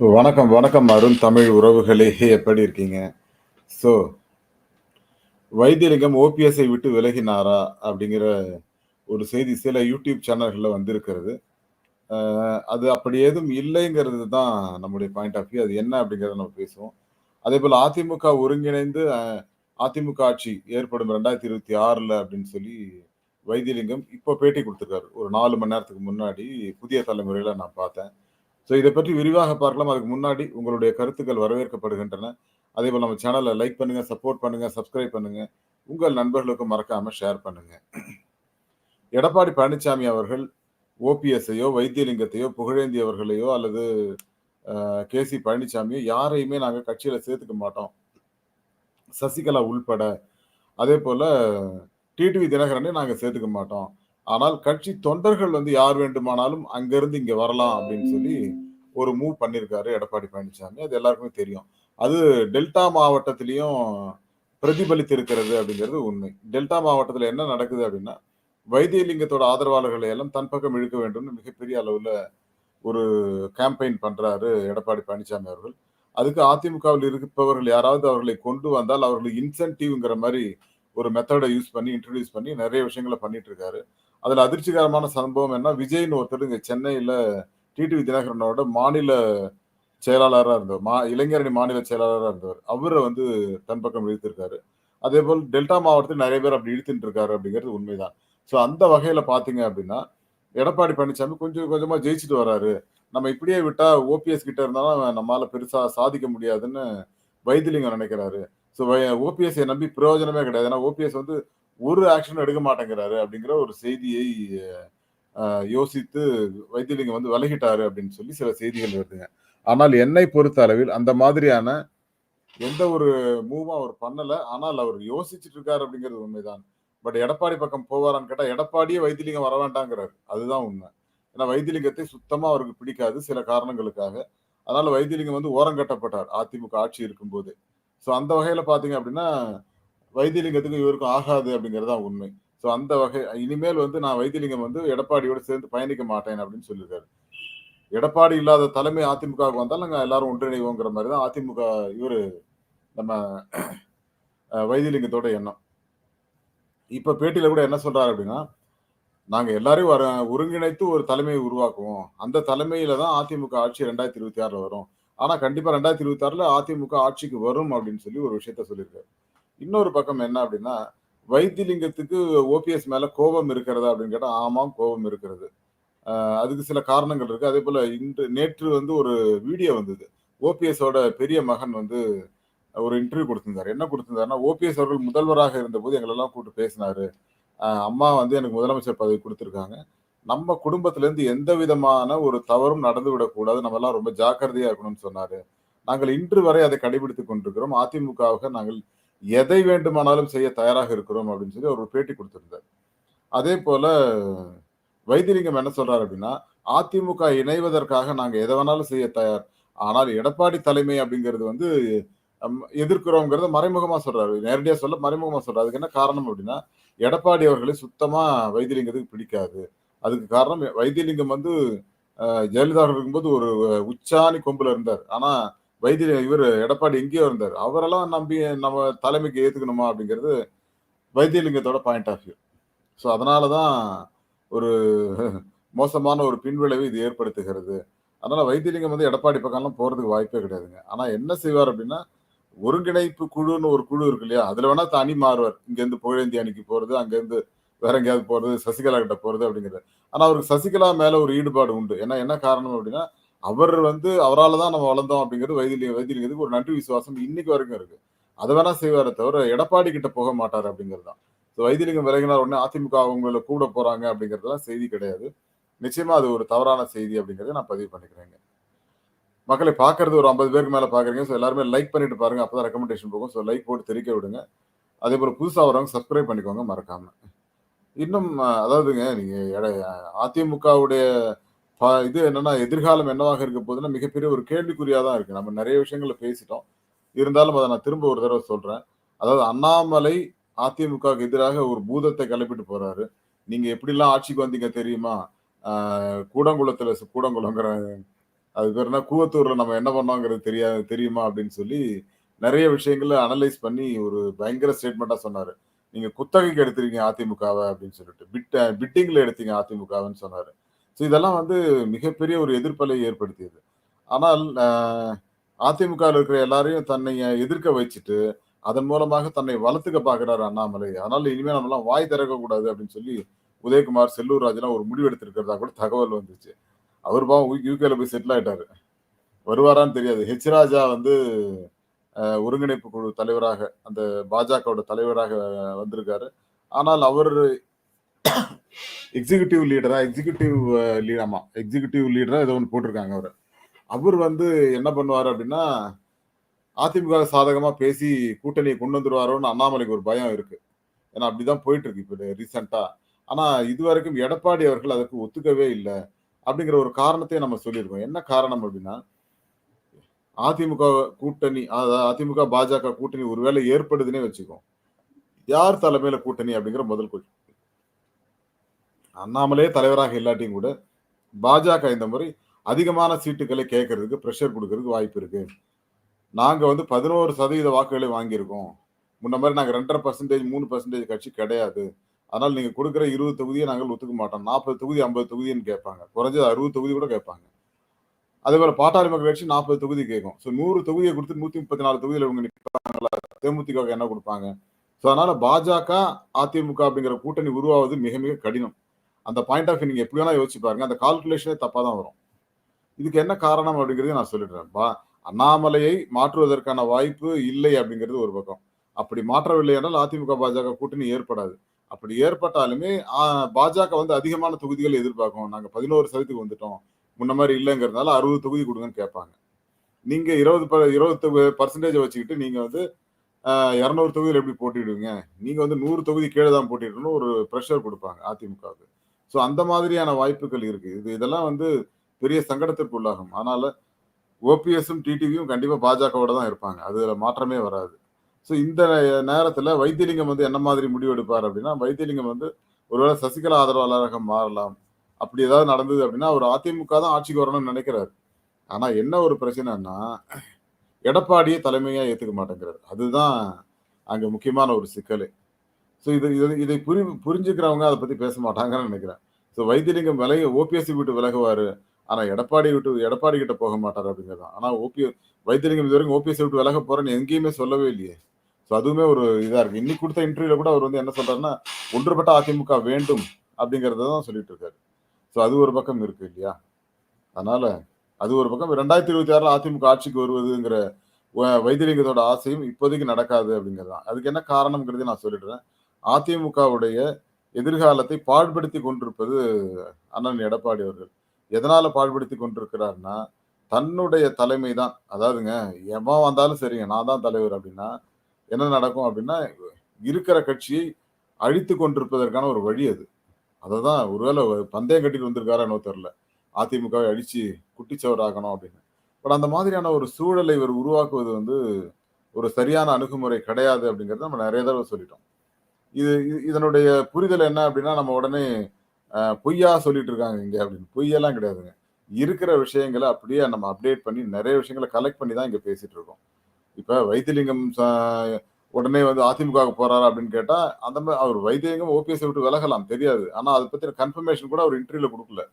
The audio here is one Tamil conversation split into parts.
வணக்கம், வணக்கம் அருண் தமிழ் உறவுகளே! எப்படி இருக்கீங்க? ஸோ வைத்தியலிங்கம் ஓபிஎஸ்ஐ விட்டு விலகினாரா? அப்படிங்கிற ஒரு செய்தி சில யூடியூப் சேனல்களில் வந்திருக்கிறது. அது அப்படி ஏதும் இல்லைங்கிறது தான் நம்முடைய பாயிண்ட் ஆஃப் வியூ. அது என்ன அப்படிங்கிறத நம்ம பேசுவோம். அதே போல் அதிமுக ஒருங்கிணைந்து அதிமுக ஆட்சி ஏற்படும் 2026ல அப்படின்னு சொல்லி வைத்தியலிங்கம் இப்போ பேட்டி கொடுத்துருக்காரு ஒரு நாலு மணி நேரத்துக்கு முன்னாடி புதிய தலைமுறையில் நான் பார்த்தேன். ஸோ இதை பற்றி விரிவாக பார்க்கலாம். அதுக்கு முன்னாடி உங்களுடைய கருத்துக்கள் வரவேற்கப்படுகின்றன. அதே போல் நம்ம சேனலை லைக் பண்ணுங்க, சப்போர்ட் பண்ணுங்க, சப்ஸ்கிரைப் பண்ணுங்க. உங்கள் நண்பர்களுக்கும் மறக்காம ஷேர் பண்ணுங்க. எடப்பாடி பழனிசாமி அவர்கள் ஓபிஎஸ்ஐயோ வைத்தியலிங்கத்தையோ, புகழேந்தி அவர்களையோ அல்லது கே கே.சி. பழனிசாமியோ யாரையுமே நாங்கள் கட்சியில் சேர்த்துக்க மாட்டோம். சசிகலா உள்பட. அதே போல் டிடிவி தினகரனே நாங்கள் சேர்த்துக்க மாட்டோம். ஆனால் கட்சி தொண்டர்கள் வந்து யார் வேண்டுமானாலும் அங்கிருந்து இங்க வரலாம் அப்படின்னு சொல்லி ஒரு மூவ் பண்ணியிருக்காரு எடப்பாடி பழனிசாமி. அது எல்லாருக்குமே தெரியும். அது டெல்டா மாவட்டத்திலயும் பிரதிபலித்திருக்கிறது அப்படிங்கிறது உண்மை. டெல்டா மாவட்டத்தில் என்ன நடக்குது அப்படின்னா, வைத்தியலிங்கத்தோட ஆதரவாளர்களை எல்லாம் தன் பக்கம் இழுக்க வேண்டும்னு மிகப்பெரிய அளவில் ஒரு கேம்பெயின் பண்றாரு எடப்பாடி பழனிசாமி அவர்கள். அதுக்கு அதிமுகவில் இருப்பவர்கள் யாராவது அவர்களை கொண்டு வந்தால் அவர்களுக்கு இன்சென்டிவ்ங்கிற மாதிரி ஒரு மெத்தடை யூஸ் பண்ணி இன்ட்ரடியூஸ் பண்ணி நிறைய விஷயங்கள பண்ணிட்டு இருக்காரு. அதுல அதிர்ச்சிகரமான சம்பவம் என்ன, விஜய்னு ஒருத்தர் இங்க சென்னையில டிடிவி தினகரனோட மாநில செயலாளராக இருந்தவர். மா இளைஞரணி மாநில செயலாளராக இருந்தவர். அவரை வந்து தன் பக்கம் இழுத்திருக்காரு. அதேபோல் டெல்டா மாவட்டத்தில் நிறைய பேர் அப்படி இழுத்துட்டு இருக்காரு அப்படிங்கிறது உண்மைதான். ஸோ அந்த வகையில பார்த்தீங்க அப்படின்னா, எடப்பாடி பழனிசாமி கொஞ்சம் கொஞ்சமா ஜெயிச்சுட்டு வராரு. நம்ம இப்படியே விட்டா ஓபிஎஸ் கிட்ட இருந்தாலும் நம்மளால பெருசா சாதிக்க முடியாதுன்னு வைத்திலிங்கம் நினைக்கிறாரு ஸோ ஓபிஎஸ்ஐ நம்பி பிரயோஜனமே கிடையாது. ஏன்னா ஓபிஎஸ் வந்து ஒரு ஆக்ஷன் எடுக்க மாட்டேங்கிறாரு அப்படிங்கிற ஒரு செய்தியை யோசித்து வைத்தியலிங்கம் வந்து விலகிட்டாரு அப்படின்னு சொல்லி சில செய்திகள் வருதுங்க. ஆனால் என்னை பொறுத்த அளவில் அந்த மாதிரியான எந்த ஒரு மூவும் அவர் பண்ணல. ஆனால் அவர் யோசிச்சுட்டு இருக்காரு அப்படிங்கிறது உண்மைதான். பட் எடப்பாடி பக்கம் போவாரான்னு கேட்டால் எடப்பாடியே வைத்தியலிங்கம் வர வேண்டாங்கிறாரு. அதுதான் உண்மை. ஏன்னா வைத்தியலிங்கத்தை சுத்தமாக அவருக்கு பிடிக்காது சில காரணங்களுக்காக. அதனால வைத்தியலிங்கம் வந்து ஓரங்கட்டப்பட்டார் அதிமுக ஆட்சி இருக்கும்போது ஸோ அந்த வகையில் பார்த்தீங்க அப்படின்னா, வைத்தியலிங்கத்துக்கும் இவருக்கும் ஆகாது அப்படிங்கிறது தான் உண்மை. ஸோ அந்த வகை இனிமேல் வந்து நான் வைத்தியலிங்கம் வந்து எடப்பாடியோட சேர்ந்து பயணிக்க மாட்டேன் அப்படின்னு சொல்லியிருக்காரு. எடப்பாடி இல்லாத தலைமை அதிமுகவுக்கு வந்தால் நாங்கள் எல்லாரும் ஒன்றிணைவோங்கிற மாதிரி தான் அதிமுக இவர் நம்ம வைத்தியலிங்கத்தோட எண்ணம். இப்போ பேட்டியில கூட என்ன சொல்றாரு அப்படின்னா, நாங்க எல்லாரையும் வர ஒருங்கிணைத்து ஒரு தலைமையை உருவாக்குவோம். அந்த தலைமையில தான் அதிமுக ஆட்சி 2026ல வரும். ஆனால் கண்டிப்பாக ரெண்டாயிரத்தி இருபத்தி ஆறில் அதிமுக ஆட்சிக்கு வரும் அப்படின்னு சொல்லி ஒரு விஷயத்த சொல்லியிருக்காரு. இன்னொரு பக்கம் என்ன அப்படின்னா, வைத்தியலிங்கத்துக்கு ஓபிஎஸ் மேல கோபம் இருக்கிறதா அப்படின்னு கேட்டால் ஆமாம் கோபம் இருக்கிறது. அதுக்கு சில காரணங்கள் இருக்கு. அதேபோல இன்று நேற்று வந்து ஒரு வீடியோ வந்தது. ஓபிஎஸோட பெரிய மகன் வந்து ஒரு இன்டர்வியூ கொடுத்திருந்தார் என்ன கொடுத்திருந்தாருன்னா ஓபிஎஸ் அவர்கள் முதல்வராக இருந்தபோது எங்களெல்லாம் கூப்பிட்டு பேசினாரு. அம்மா வந்து எனக்கு முதலமைச்சர் பதவி கொடுத்துருக்காங்க நம்ம குடும்பத்திலேருந்து எந்த விதமான ஒரு தவறும் நடந்து விடக்கூடாது. நம்மலாம் ரொம்ப ஜாக்கிரதையா இருக்கணும்னு சொன்னாரு. நாங்கள் இன்று வரை அதை கடைபிடித்துக் கொண்டிருக்கிறோம். அதிமுகவுக்கு நாங்கள் எதை வேண்டுமானாலும் செய்ய தயாராக இருக்கிறோம் அப்படின்னு சொல்லி ஒரு பேட்டி கொடுத்திருந்தார் அதே போல வைத்திலிங்கம் என்ன சொல்றாரு அப்படின்னா, அதிமுக இணைவதற்காக நாங்க எதை வேணாலும் செய்ய தயார். ஆனால் எடப்பாடி தலைமை அப்படிங்கிறது வந்து எதிர்க்கிறோங்கிறத மறைமுகமாக மறைமுகமா சொல்றாரு. நேரடியா சொல்ல மறைமுகமா சொல்றாரு. அதுக்கு என்ன காரணம் அப்படின்னா, எடப்பாடி அவர்களை சுத்தமா வைத்திலிங்கத்துக்கு பிடிக்காது. அதுக்கு காரணம் வைத்திலிங்கம் வந்து ஜெயலலிதா இருக்கும்போது ஒரு உச்சாணி கொம்புல இருந்தார். ஆனா வைத்திய இவர் எடப்பாடி எங்கேயோ இருந்தார் அவரெல்லாம் நம்பி நம்ம தலைமைக்கு ஏற்றுக்கணுமா அப்படிங்கிறது வைத்தியலிங்கத்தோட பாயிண்ட் ஆஃப் வியூ. ஸோ அதனால தான் ஒரு மோசமான ஒரு பின்விளைவை இது ஏற்படுத்துகிறது. அதனால் வைத்தியலிங்கம் வந்து எடப்பாடி பக்கம்லாம் போகிறதுக்கு வாய்ப்பே கிடையாதுங்க. ஆனால் என்ன செய்வார் அப்படின்னா, ஒருங்கிணைப்பு குழுன்னு ஒரு குழு இருக்கு இல்லையா? அதில் வேணால் தனி மாறுவார். இங்கேருந்து புகழேந்தி அணிக்கு போகிறது அங்கேருந்து வேற எங்கேயாவது போகிறது சசிகலா கிட்ட போகிறது அப்படிங்கிறது. ஆனால் அவருக்கு சசிகலா மேலே ஒரு ஈடுபாடு உண்டு. ஏன்னா என்ன காரணம் அப்படின்னா, அவர் வந்து அவரால் தான் நம்ம வளர்ந்தோம் அப்படிங்கிறது வைத்திலிங்க வைத்திலிங்கத்துக்கு ஒரு நன்றி விசுவாசம் இன்னைக்கு வரைக்கும் இருக்கு. அதை வேணா செய்வாரே தவிர, எடப்பாடி கிட்ட போக மாட்டார் அப்படிங்கிறது தான். ஸோ வைத்திலிங்கம் விலகினார் உடனே அதிமுக அவங்கள கூட போறாங்க அப்படிங்கிறதுலாம் செய்தி கிடையாது. நிச்சயமா அது ஒரு தவறான செய்தி அப்படிங்கிறத நான் பதிவு பண்ணிக்கிறேங்க. மக்களை பார்க்கறது ஒரு 50 பேருக்கு மேலே பார்க்குறீங்க. ஸோ எல்லாருமே லைக் பண்ணிட்டு பாருங்க. அப்பதான் ரெக்கமெண்டேஷன் போகும். ஸோ லைக் போட்டு தெரிக்க விடுங்க. அதே போல் புதுசாக வரவங்க சப்ஸ்கிரைப் பண்ணிக்கோங்க மறக்காம. இன்னும் அதாவதுங்க நீங்கள் எட அதிமுகவுடைய இது என்னன்னா எதிர்காலம் என்னவாக இருக்க போகுதுன்னா, மிகப்பெரிய ஒரு கேள்விக்குறியா தான் இருக்கு. நம்ம நிறைய விஷயங்கள பேசிட்டோம். இருந்தாலும் அதை நான் திரும்ப ஒரு தடவை சொல்றேன். அதாவது அண்ணாமலை அதிமுகவுக்கு எதிராக ஒரு பூதத்தை கிளப்பிட்டு போறாரு. நீங்க எப்படிலாம் ஆட்சிக்கு வந்தீங்க தெரியுமா? கூடங்குளத்துல கூடங்குளங்கிற அது பேர் என்ன கூவத்தூர்ல நம்ம என்ன பண்ணோங்கிறது தெரியா தெரியுமா அப்படின்னு சொல்லி நிறைய விஷயங்கள அனலைஸ் பண்ணி ஒரு பயங்கர ஸ்டேட்மெண்ட்டா சொன்னாரு. நீங்க குத்தகைக்கு எடுத்திருக்கீங்க அதிமுகவை அப்படின்னு சொல்லிட்டு. பிட் பிட்டிங்ல எடுத்தீங்க அதிமுகவன்னு சொன்னாரு. ஸோ இதெல்லாம் வந்து மிகப்பெரிய ஒரு எதிர்ப்பலை ஏற்படுத்தியது. ஆனால் அதிமுகவில் இருக்கிற எல்லாரையும் தன்னை எதிர்க்க வச்சுட்டு, அதன் மூலமாக தன்னை வளர்த்துக்க பார்க்குறாரு அண்ணாமலை. அதனால் இனிமேல் நம்மலாம் வாய் திறக்கக்கூடாது அப்படின்னு சொல்லி உதயகுமார், செல்லூர் ராஜெல்லாம் ஒரு முடிவு எடுத்திருக்கிறதா கூட தகவல் வந்துச்சு. அவர் பாவம் யூகேல போய் செட்டில் ஆயிட்டாரு. வருவாரான்னு தெரியாது. ஹெச் ராஜா வந்து ஒருங்கிணைப்பு குழு தலைவராக, அந்த பாஜகவோட தலைவராக வந்திருக்காரு. ஆனால் அவர் எக்ஸிகியூட்டிவ் லீடரா எக்ஸிகியூட்டிவ் லீடாமா எக்ஸிகியூட்டிவ் லீடரா ஏதோ ஒன்று போட்டிருக்காங்க அவர் அவர் வந்து என்ன பண்ணுவார் அப்படின்னா, அதிமுக சாதகமாக பேசி கூட்டணியை கொண்டு வந்துருவாரோன்னு அண்ணாமலைக்கு ஒரு பயம் இருக்கு. ஏன்னா அப்படிதான் போயிட்டு இருக்கு இப்போ ரீசெண்டாக ஆனால் இதுவரைக்கும் எடப்பாடி அவர்கள் அதற்கு ஒத்துக்கவே இல்லை அப்படிங்கிற ஒரு காரணத்தையும் நம்ம சொல்லியிருக்கோம். என்ன காரணம் அப்படின்னா, அதிமுக கூட்டணி அதிமுக, பாஜக கூட்டணி ஒருவேளை ஏற்படுதுன்னே வச்சுக்குவோம். யார் தலைமையில கூட்டணி அப்படிங்கிற முதல் கொள்கை அண்ணாமலே தலைவராக இல்லாட்டியும் கூட, பாஜக இந்த முறை அதிகமான சீட்டுகளை கேட்கறதுக்கு ப்ரெஷர் கொடுக்கறதுக்கு வாய்ப்பு இருக்கு. நாங்கள் வந்து 11% வாக்குகளை வாங்கியிருக்கோம். முன்ன மாதிரி நாங்கள் ரெண்டரை பர்சன்டேஜ் மூணு பர்சன்டேஜ் கட்சி கிடையாது. அதனால் நீங்கள் கொடுக்குற இருபது தொகுதியை நாங்கள் ஒத்துக்க மாட்டோம். 40 தொகுதி, 50 தொகுதின்னு கேட்பாங்க. குறைஞ்சது 60 தொகுதி கூட கேட்பாங்க. அதேபோல பாட்டாளி மக்கள் கட்சி 40 தொகுதி கேட்கும். ஸோ நூறு தொகுதியை கொடுத்து நூற்றி முப்பத்தி நாலு தொகுதியில் இவங்க நிற்பாங்களா தேமுதிகவுக்கு என்ன கொடுப்பாங்க ஸோ அதனால் பாஜக, அதிமுக அப்படிங்கிற கூட்டணி உருவாவது மிக மிக கடினம். அந்த பாயிண்ட் ஆஃப் நீங்கள் நீங்க எப்படி வேணா யோசிச்சு பாருங்க. அந்த கால்குலேஷனே தப்பா தான் வரும். இதுக்கு என்ன காரணம் அப்படிங்கிறதையும் நான் சொல்லிடுறேன். பா அண்ணாமலையை மாற்றுவதற்கான வாய்ப்பு இல்லை அப்படிங்கிறது ஒரு பக்கம். அப்படி மாற்றவில்லை என்றால் அதிமுக, பாஜக கூட்டணி ஏற்படாது. அப்படி ஏற்பட்டாலுமே பாஜக வந்து அதிகமான தொகுதிகள் எதிர்பார்க்கும். நாங்கள் பதினோரு சதவீதத்துக்கு வந்துட்டோம். முன்ன மாதிரி இல்லைங்கிறதுனால அறுபது தொகுதி கொடுங்கன்னு கேட்பாங்க. நீங்க 20 ப 20% வச்சுக்கிட்டு நீங்க வந்து இரநூறு தொகுதியில் எப்படி போட்டிடுவீங்க நீங்க வந்து நூறு தொகுதி கீழே தான் போட்டிடணும்னு ஒரு ப்ரெஷர் கொடுப்பாங்க அதிமுகவுக்கு. ஸோ அந்த மாதிரியான வாய்ப்புகள் இருக்கு. இது இதெல்லாம் வந்து பெரிய சங்கடத்திற்கு உள்ளாகும். அதனால ஓபிஎஸும், டிடிவியும் கண்டிப்பாக பாஜகவோட தான் இருப்பாங்க. அதுல மாற்றமே வராது. ஸோ இந்த நேரத்தில் வைத்தியலிங்கம் வந்து என்ன மாதிரி முடிவு எடுப்பார் அப்படின்னா, வைத்தியலிங்கம் வந்து ஒருவேளை சசிகலா ஆதரவாளராக மாறலாம். அப்படி ஏதாவது நடந்தது அப்படின்னா, அவர் அதிமுக தான் ஆட்சிக்கு வரணும்னு நினைக்கிறாரு. ஆனால் என்ன ஒரு பிரச்சனைன்னா, எடப்பாடியை தலைமையாக ஏற்றுக்க மாட்டேங்கிறார் அதுதான் அங்கே முக்கியமான ஒரு சிக்கலே. ஸோ இது இது இதை புரி புரிஞ்சுக்கிறவங்க அதை பற்றி பேச மாட்டாங்கன்னு நினைக்கிறேன். ஸோ வைத்தியலிங்கம் விலக ஓபிஎஸ்சி விட்டு விலகுவார் ஆனால் எடப்பாடி விட்டு எடப்பாடி கிட்ட போக மாட்டார் அப்படிங்கிறது ஆனால் ஆனா ஓபி இது இதுவரைக்கும் ஓபிஎஸ்சி விட்டு விலக போகிறேன்னு எங்கேயுமே சொல்லவே இல்லையே. ஸோ அதுவுமே ஒரு இதாக இருக்குது இன்னைக்கு கொடுத்த இன்டர்வியூல கூட அவர் வந்து என்ன சொல்கிறாருன்னா ஒன்றுபட்ட அதிமுக வேண்டும் அப்படிங்கிறத தான் சொல்லிட்டு இருக்காரு. ஸோ அது ஒரு பக்கம் இருக்கு இல்லையா? அதனால அது ஒரு பக்கம் 2026ல அதிமுக ஆட்சிக்கு வருவதுங்கிற வ ஆசையும் இப்போதைக்கு நடக்காது அப்படிங்கிறது தான். அதுக்கு என்ன காரணம்ங்கிறதையும் நான் சொல்லிடுறேன். அதிமுகவுடைய எதிர்காலத்தை பாழ்படுத்தி கொண்டிருப்பது அண்ணன் எடப்பாடி அவர்கள். எதனால பாழ்படுத்தி கொண்டிருக்கிறார்னா, தன்னுடைய தலைமை தான். அதாவதுங்க எவன் வந்தாலும் சரிங்க, நான் தான் தலைவர் அப்படின்னா, என்ன நடக்கும் அப்படின்னா, இருக்கிற கட்சியை அழித்து கொண்டிருப்பதற்கான ஒரு வழி அது. அதை தான் ஒருவேளை பந்தயம் கட்டிட்டு வந்திருக்காரா என்னோ தெரில அதிமுகவை குட்டிச்சவர் ஆகணும் அப்படின்னு. பட் அந்த மாதிரியான ஒரு சூழலை இவர் உருவாக்குவது வந்து ஒரு சரியான அணுகுமுறை கிடையாது அப்படிங்கிறத நம்ம நிறைய தடவை சொல்லிட்டோம். இது இதனுடைய புரிதல் என்ன அப்படின்னா, நம்ம உடனே பொய்யா சொல்லிட்டு இருக்காங்க இங்க அப்படின்னு. பொய்யெல்லாம் கிடையாதுங்க. இருக்கிற விஷயங்கள அப்படியே நம்ம அப்டேட் பண்ணி நிறைய விஷயங்கள கலெக்ட் பண்ணி தான் இங்க பேசிட்டு இருக்கோம். இப்ப வைத்தியலிங்கம் உடனே வந்து அதிமுக போறாரு அப்படின்னு கேட்டா, அந்த மாதிரி அவர் வைத்தியலிங்கம் ஓபிஎஸ் விட்டு விலகலாம் தெரியாது. ஆனா அதை பத்தின கன்ஃபர்மேஷன் கூட அவர் இன்டர்வியூல கொடுக்கல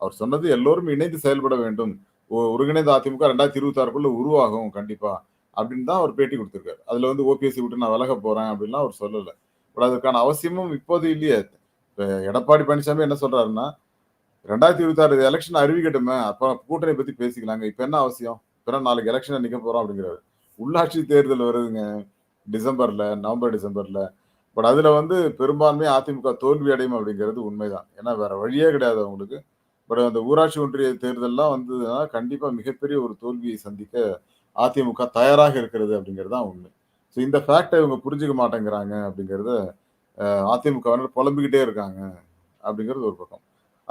அவர் சொன்னது எல்லோரும் இணைந்து செயல்பட வேண்டும். ஒருங்கிணைந்த அதிமுக 2026க்குள்ள உருவாகும் கண்டிப்பா. அப்படின்னு தான் அவர் பேட்டி கொடுத்திருக்காரு அதுல வந்து ஓபிஎஸ்சி விட்டு நான் விலக போறேன் அப்படின்லாம் அவர் சொல்லலை பட் அதற்கான அவசியமும் இப்போது இல்லையே. இப்போ எடப்பாடி பழனிசாமி என்ன சொல்றாருன்னா, 2026 எலக்ஷன் அறிவிக்கட்டுமே. அப்ப கூட்டணி பத்தி பேசிக்கலாங்க. இப்ப என்ன அவசியம்? இப்ப நாளைக்கு எலெக்ஷன் நிக்க போறோம் அப்படிங்கிறாரு. உள்ளாட்சி தேர்தல் வருதுங்க. டிசம்பர்ல, நவம்பர், டிசம்பர்ல. பட் அதுல வந்து பெரும்பான்மை அதிமுக தோல்வி அடையும் அப்படிங்கிறது உண்மைதான். ஏன்னா வேற வழியே கிடையாது அவங்களுக்கு. பட் அந்த ஊராட்சி ஒன்றிய தேர்தல்லாம் வந்ததுன்னா, கண்டிப்பா மிகப்பெரிய ஒரு தோல்வியை சந்திக்க அதிமுக தயாராக இருக்கிறது அப்படிங்கிறது தான் உண்மை. ஸோ இந்த ஃபேக்டை இவங்க புரிஞ்சுக்க மாட்டேங்கிறாங்க அப்படிங்கிறத அதிமுகவினர் புலம்பிக்கிட்டே இருக்காங்க அப்படிங்கிறது ஒரு பக்கம்.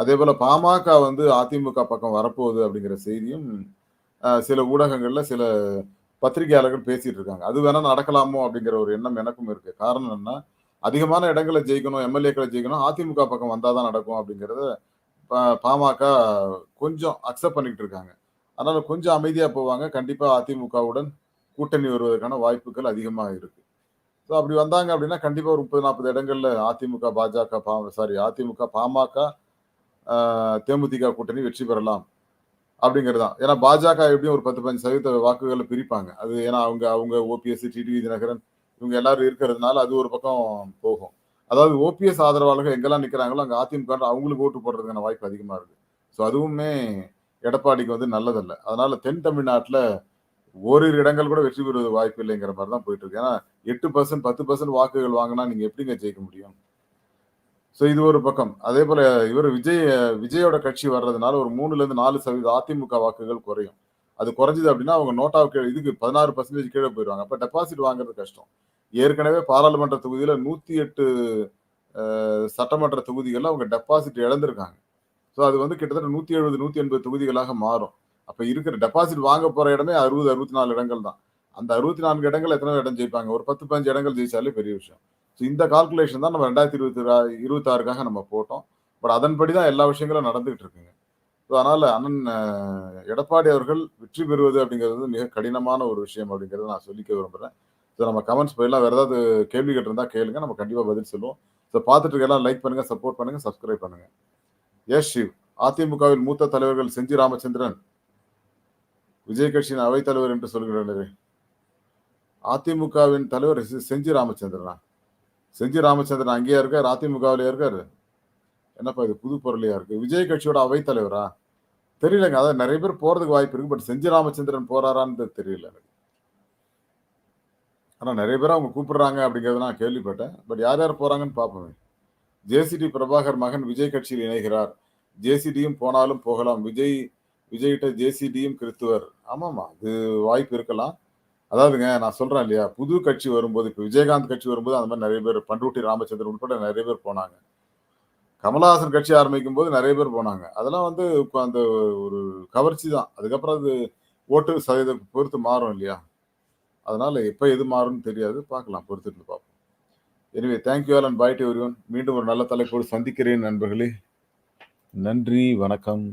அதே போல் பாமக வந்து அதிமுக பக்கம் வரப்போகுது அப்படிங்கிற செய்தியும் சில ஊடகங்களில் சில பத்திரிகையாளர்கள் பேசிட்டு இருக்காங்க. அது வேணால் நடக்கலாமோ அப்படிங்கிற ஒரு எண்ணம் எனக்கும் இருக்குது காரணம் என்னன்னா, அதிகமான இடங்களை ஜெயிக்கணும், எம்எல்ஏக்களை ஜெயிக்கணும், அதிமுக பக்கம் வந்தால் தான் நடக்கும் அப்படிங்கிறத பாமக கொஞ்சம் அக்செப்ட் பண்ணிக்கிட்டு இருக்காங்க. அதனால் கொஞ்சம் அமைதியாக போவாங்க. கண்டிப்பாக அதிமுகவுடன் கூட்டணி வருவதற்கான வாய்ப்புகள் அதிகமாக இருக்கு. ஸோ அப்படி வந்தாங்க அப்படின்னா, கண்டிப்பாக ஒரு 30, 40 இடங்கள்ல அதிமுக, பாஜக, பா சாரி அதிமுக, பாமக, தேமுதிக கூட்டணி வெற்றி பெறலாம். அப்படிங்கிறது தான். ஏன்னா பாஜக எப்படியும் ஒரு பத்து பதினஞ்சு சதவீத வாக்குகளை பிரிப்பாங்க. அது ஏன்னா அவங்க அவங்க ஓபிஎஸ், டிடிவி தினகரன் இவங்க எல்லாரும் இருக்கிறதுனால அது ஒரு பக்கம் போகும். அதாவது ஓபிஎஸ் ஆதரவாளர்கள் எங்கெல்லாம் நிற்கிறாங்களோ அங்கே அதிமுக அவங்களுக்கு ஓட்டு போடுறதுக்கான வாய்ப்பு அதிகமாக இருக்குது ஸோ அதுவுமே எடப்பாடிக்கு வந்து நல்லதல்ல. அதனால தென் தமிழ்நாட்டில் ஓரிரு இடங்கள் கூட வெற்றி பெறுவது வாய்ப்பு இல்லைங்கிற மாதிரி தான் போயிட்டு இருக்கு. ஏன்னா 8%, 10% வாக்குகள் வாங்கினா நீங்க எப்படிங்க ஜெயிக்க முடியும்? ஸோ இது ஒரு பக்கம். அதே போல இவர் விஜய் விஜயோட கட்சி வர்றதுனால ஒரு 3லேருந்து 4% அதிமுக வாக்குகள் குறையும். அது குறைஞ்சது அப்படின்னா அவங்க நோட்டாவுக்கு இதுக்கு பதினாறு பர்சன்டேஜ் கீழே போயிடுவாங்க அப்ப டெபாசிட் வாங்குறது கஷ்டம். ஏற்கனவே பாராளுமன்ற தொகுதியில நூத்தி எட்டு சட்டமன்ற தொகுதிகள்ல அவங்க டெபாசிட் இழந்திருக்காங்க. ஸோ அது வந்து கிட்டத்தட்ட 170, 180 தொகுதிகளாக மாறும். அப்ப இருக்கிற டெபாசிட் வாங்க போற இடமே 60, 64 இடங்கள் தான். அந்த அறுபத்தி நான்கு இடங்கள் எத்தனை இடம் ஜெயிப்பாங்க? ஒரு 10, 15 இடங்கள் ஜெயிச்சாலே பெரிய விஷயம். ஸோ இந்த கால்குலேஷன் தான் நம்ம 2026 26க்காக நம்ம போட்டோம். பட் அதன்படி தான் எல்லா விஷயங்களும் நடந்துகிட்டு இருக்குங்க. ஸோ அதனால் அண்ணன் எடப்பாடி அவர்கள் வெற்றி பெறுவது அப்படிங்கிறது மிக கடினமான ஒரு விஷயம் அப்படிங்கிறத நான் சொல்லிக்க விரும்புகிறேன் ஸோ நம்ம கமெண்ட்ஸ் போயெல்லாம் வேறு ஏதாவது கேள்வி கேட்டிருந்தா கேளுங்க. நம்ம கண்டிப்பாக பதில் சொல்லுவோம். ஸோ பார்த்துட்டு இருக்க எல்லாம் லைக் பண்ணுங்கள் சப்போர்ட் பண்ணுங்கள் சப்ஸ்கிரைப் பண்ணுங்கள் எஸ் சிவ். அதிமுகவின் மூத்த தலைவர்கள் செஞ்சி ராமச்சந்திரன் விஜய் கட்சியின் அவைத் தலைவர் என்று சொல்கிறனரே. அதிமுகவின் தலைவர் செஞ்சி ராமச்சந்திரனா? செஞ்சி ராமச்சந்திரன் அங்கேயா இருக்கார் அதிமுகவிலயா இருக்காரு? என்னப்பா இது புது பொருளையா இருக்கு? விஜய் கட்சியோட அவைத் தலைவரா? தெரியலங்க. அதான் நிறைய பேர் போறதுக்கு வாய்ப்பு இருக்கு. பட் செஞ்சி ராமச்சந்திரன் போறாரான்னு தெரியல எனக்கு. ஆனா நிறைய பேர் அவங்க கூப்பிடுறாங்க அப்படிங்கிறத நான் கேள்விப்பட்டேன். பட் யார் யார் போறாங்கன்னு பார்ப்போமே. ஜேசிடி பிரபாகர் மகன் விஜய் கட்சியில் இணைகிறார். ஜேசிடியும் போனாலும் போகலாம். விஜய் விஜய்கிட்ட ஜேசிபியும் கிறித்துவர் ஆமாமா. அது வாய்ப்பு இருக்கலாம். அதாவதுங்க நான் சொல்றேன் இல்லையா? புது கட்சி வரும்போது இப்போ விஜயகாந்த் கட்சி வரும்போது அந்த மாதிரி நிறைய பேர் பண்ருட்டி ராமச்சந்திரன் உட்பட நிறைய பேர் போனாங்க. கமலஹாசன் கட்சி ஆரம்பிக்கும்போது நிறைய பேர் போனாங்க. அதெல்லாம் வந்து அந்த ஒரு கவர்ச்சி தான். அதுக்கப்புறம் அது ஓட்டு சதவீதம் பொறுத்து மாறும் இல்லையா? அதனால எப்போ எது மாறும்னு தெரியாது. பார்க்கலாம். பொறுத்துட்டு பார்ப்போம். Anyway thank you all and bye to மீண்டும் ஒரு நல்ல தலைப்போடு சந்திக்கிறேன் நண்பர்களே. நன்றி, வணக்கம்.